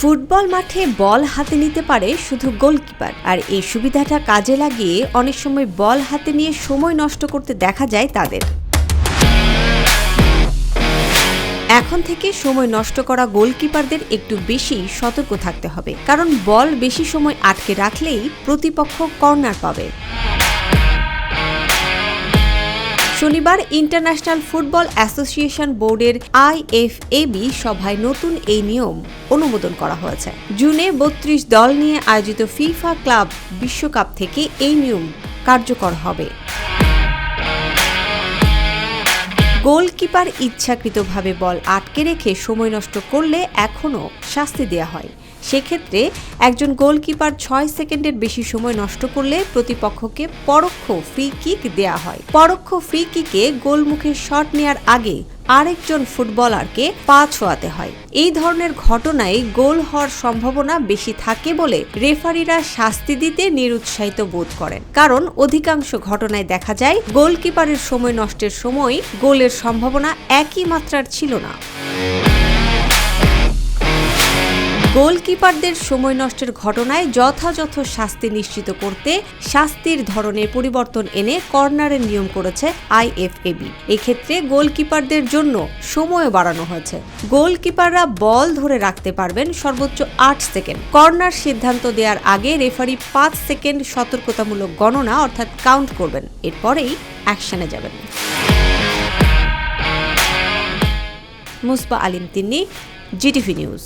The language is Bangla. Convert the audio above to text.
ফুটবল মাঠে বল হাতে নিতে পারে শুধু গোলকিপার। আর এই সুবিধাটা কাজে লাগিয়ে অনেক সময় বল হাতে নিয়ে সময় নষ্ট করতে দেখা যায় তাদের। এখন থেকে সময় নষ্ট করা গোলকিপারদের একটু বেশি সতর্ক থাকতে হবে। কারণ বল বেশি সময় আটকে রাখলেই প্রতিপক্ষ কর্নার পাবে। শনিবার ইন্টারন্যাশনাল ফুটবল অ্যাসোসিয়েশন বোর্ডের আইএফএবি সভায় নতুন এই নিয়ম অনুমোদন করা হয়েছে। জুনে বত্রিশ দল নিয়ে আয়োজিত ফিফা ক্লাব বিশ্বকাপ থেকে এই নিয়ম কার্যকর হবে। গোলকিপার ইচ্ছাকৃতভাবে বল আটকে রেখে সময় নষ্ট করলে এখনও শাস্তি দেওয়া হয়। সেক্ষেত্রে একজন গোলকিপার ছয় সেকেন্ডের বেশি সময় নষ্ট করলে প্রতিপক্ষকে পরোক্ষ ফ্রি কিক দেয়া হয়। পরোক্ষ ফ্রি কিকে গোলমুখে শট নেয়ার আগে আরেকজন ফুটবলারকে পা ছোঁয়াতে হয়। এই ধরনের ঘটনায় গোল হওয়ার সম্ভাবনা বেশি থাকে বলে রেফারিরা শাস্তি দিতে নিরুৎসাহিত বোধ করেন। কারণ অধিকাংশ ঘটনায় দেখা যায়, গোলকিপারের সময় নষ্টের সময় গোলের সম্ভাবনা একই মাত্রার ছিল না। গোলকিপারদের সময় নষ্টের ঘটনায় যথাযথ শাস্তি নিশ্চিত করতে শাস্তির ধরনে পরিবর্তন এনে কর্নারের নিয়ম করেছে আইএফএবি। এক্ষেত্রে গোলকিপারদের জন্য সময় বাড়ানো হয়েছে। গোলকিপাররা বল ধরে রাখতে পারবেন সর্বোচ্চ আট সেকেন্ড। কর্নার সিদ্ধান্ত দেওয়ার আগে রেফারি পাঁচ সেকেন্ড সতর্কতামূলক গণনা অর্থাৎ কাউন্ট করবেন। এরপরেই অ্যাকশনে যাবেন। Musba Alim Tinni, Zee TV news.